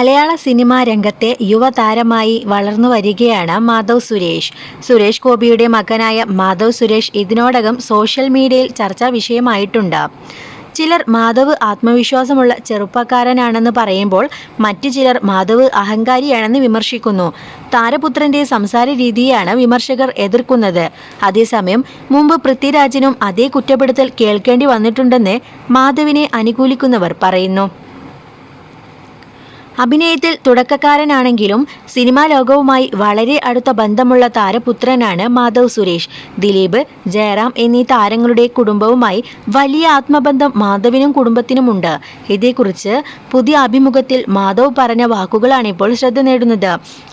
മലയാള cinema രംഗത്തെ യുവതാരമായി വളർന്നു വരികയാണ് മാധവ് സുരേഷ്. സുരേഷ് ഗോപിയുടെ മകനായ മാധവ് സുരേഷ് ഇതിനോടകം സോഷ്യൽ മീഡിയയിൽ ചർച്ചാ വിഷയമായിട്ടുണ്ട്. ചിലർ മാധവ് ആത്മവിശ്വാസമുള്ള ചെറുപ്പക്കാരനാണെന്ന് പറയുമ്പോൾ മറ്റു ചിലർ മാധവ് അഹങ്കാരിയാണെന്ന് വിമർശിക്കുന്നു. താരപുത്രന്റെ സംസാര രീതിയാണ് വിമർശകർ എതിർക്കുന്നത്. അതേസമയം മുമ്പ് പൃഥ്വിരാജിനും അതേ കുറ്റപ്പെടുത്തൽ കേൾക്കേണ്ടി വന്നിട്ടുണ്ടെന്ന് മാധവിനെ അനുകൂലിക്കുന്നവർ പറയുന്നു. അഭിനയത്തിൽ തുടക്കക്കാരനാണെങ്കിലും സിനിമാ ലോകവുമായി വളരെ അടുത്ത ബന്ധമുള്ള താരപുത്രനാണ് മാധവ് സുരേഷ്. ദിലീപ് ജയറാം എന്നീ താരങ്ങളുടെ കുടുംബവുമായി വലിയ ആത്മബന്ധം മാധവിനും കുടുംബത്തിനുമുണ്ട്. ഇതേക്കുറിച്ച് പുതിയ അഭിമുഖത്തിൽ മാധവ് പറഞ്ഞ വാക്കുകളാണ് ഇപ്പോൾ ശ്രദ്ധ നേടുന്നത്.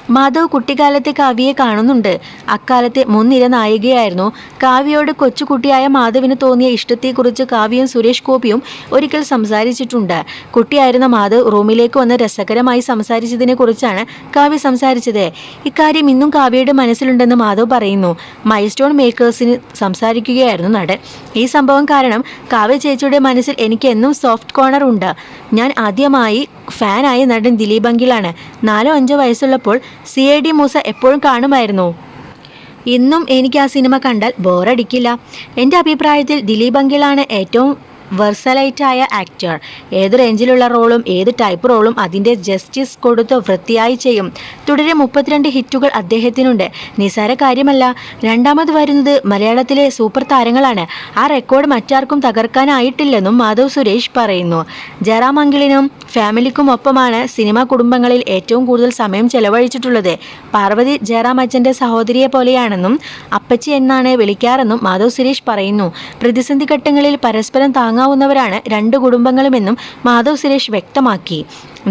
മാധവ് കുട്ടിക്കാലത്തെ കാവ്യയെ കാണുന്നുണ്ട്. അക്കാലത്തെ മുൻനിര നായികയായിരുന്നു. കാവ്യയോട് കൊച്ചുകുട്ടിയായ മാധവിന് തോന്നിയ ഇഷ്ടത്തെക്കുറിച്ച് കാവ്യയും സുരേഷ് ഗോപിയും ഒരിക്കൽ സംസാരിച്ചിട്ടുണ്ട്. കുട്ടിയായിരുന്ന മാധവ് റൂമിലേക്ക് വന്ന് രസകരമായി സംസാരിച്ചതിനെ കുറിച്ചാണ് കാവ്യ സംസാരിച്ചത്. ഇക്കാര്യം ഇന്നും കാവ്യയുടെ മനസ്സിലുണ്ടെന്ന് മാധവ് പറയുന്നു. മൈൽ സ്റ്റോൺ മേക്കേഴ്സിന് സംസാരിക്കുകയായിരുന്നു നടൻ. ഈ സംഭവം കാരണം കാവ്യ ചേച്ചിയുടെ മനസ്സിൽ എനിക്ക് എന്നും സോഫ്റ്റ് കോർണർ ഉണ്ട്. ഞാൻ ആദ്യമായി ഫാനായ നടൻ ദിലീപ് അങ്കിളാണ്. നാലോ അഞ്ചോ വയസ്സുള്ളപ്പോൾ സി ഐ ഡി മൂസ എപ്പോഴും കാണുമായിരുന്നു. ഇന്നും എനിക്ക് ആ സിനിമ കണ്ടാൽ ബോറടിക്കില്ല എന്റെ അഭിപ്രായത്തിൽ ദിലീപ് അങ്കിളാണ് ഏറ്റവും വെർസലൈറ്റായ ആക്ടർ. ഏത് റേഞ്ചിലുള്ള റോളും ഏത് ടൈപ്പ് റോളും അതിന്റെ ജസ്റ്റിസ് കൊടുത്ത് വൃത്തിയായി ചെയ്യും. തുടരെ മുപ്പത്തിരണ്ട് ഹിറ്റുകൾ അദ്ദേഹത്തിനുണ്ട്. നിസാര കാര്യമല്ല രണ്ടാമത് വരുന്നത് മലയാളത്തിലെ സൂപ്പർ താരങ്ങളാണ്. ആ റെക്കോർഡ് മറ്റാർക്കും തകർക്കാനായിട്ടില്ലെന്നും മാധവ് സുരേഷ് പറയുന്നു. ജയറാം ഫാമിലിക്കും ഒപ്പമാണ് സിനിമാ കുടുംബങ്ങളിൽ ഏറ്റവും കൂടുതൽ സമയം ചെലവഴിച്ചിട്ടുള്ളത്. പാർവതി ജയറാം അച്ഛന്റെ സഹോദരിയെ പോലെയാണെന്നും അപ്പച്ചി എന്നാണ് വിളിക്കാറെന്നും മാധവ് സുരേഷ് പറയുന്നു. പ്രതിസന്ധി ഘട്ടങ്ങളിൽ പരസ്പരം താങ്ങാവുന്നവരാണ് രണ്ട് കുടുംബങ്ങളുമെന്നും മാധവ് സുരേഷ് വ്യക്തമാക്കി.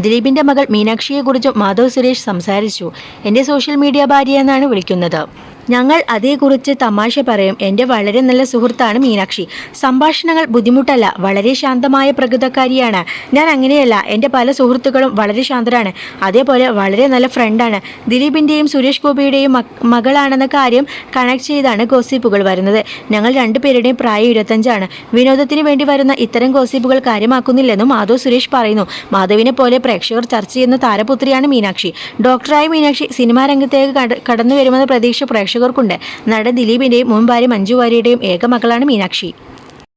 ദിലീപിന്റെ മകൾ മീനാക്ഷിയെക്കുറിച്ചും മാധവ് സുരേഷ് സംസാരിച്ചു. എന്റെ സോഷ്യൽ മീഡിയ ഭാര്യ എന്നാണ് വിളിക്കുന്നത്. ഞങ്ങൾ അതേക്കുറിച്ച് തമാശ പറയും. എന്റെ വളരെ നല്ല സുഹൃത്താണ് മീനാക്ഷി. സംഭാഷണങ്ങൾ ബുദ്ധിമുട്ടല്ല വളരെ ശാന്തമായ പ്രകൃതക്കാരിയാണ്. ഞാൻ അങ്ങനെയല്ല എന്റെ പല സുഹൃത്തുക്കളും വളരെ ശാന്തരാണ്. അതേപോലെ വളരെ നല്ല ഫ്രണ്ടാണ്. ദിലീപിന്റെയും സുരേഷ് ഗോപിയുടെയും മകളാണെന്ന കാര്യം കണക്ട് ചെയ്താണ് ഗോസിപ്പുകൾ വരുന്നത്. ഞങ്ങൾ രണ്ടുപേരുടെയും പ്രായം ഇരുപത്തഞ്ചാണ്. വിനോദത്തിന് വേണ്ടി വരുന്ന ഇത്തരം ഗോസിപ്പുകൾ കാര്യമാക്കുന്നില്ലെന്നും മാധവ് സുരേഷ് പറയുന്നു. മാധവിനെ പോലെ പ്രേക്ഷകർ ചർച്ച ചെയ്യുന്ന താരപുത്രിയാണ് മീനാക്ഷി. ഡോക്ടറായ മീനാക്ഷി സിനിമാ രംഗത്തേക്ക് കട- കടന്നു വരുമെന്ന പ്രതീക്ഷ പ്രേക്ഷകർക്കുണ്ട്. നടൻ ദിലീപിന്റെയും മുൻ ഭാര്യ മഞ്ജു ഏക മകളാണ് മീനാക്ഷി.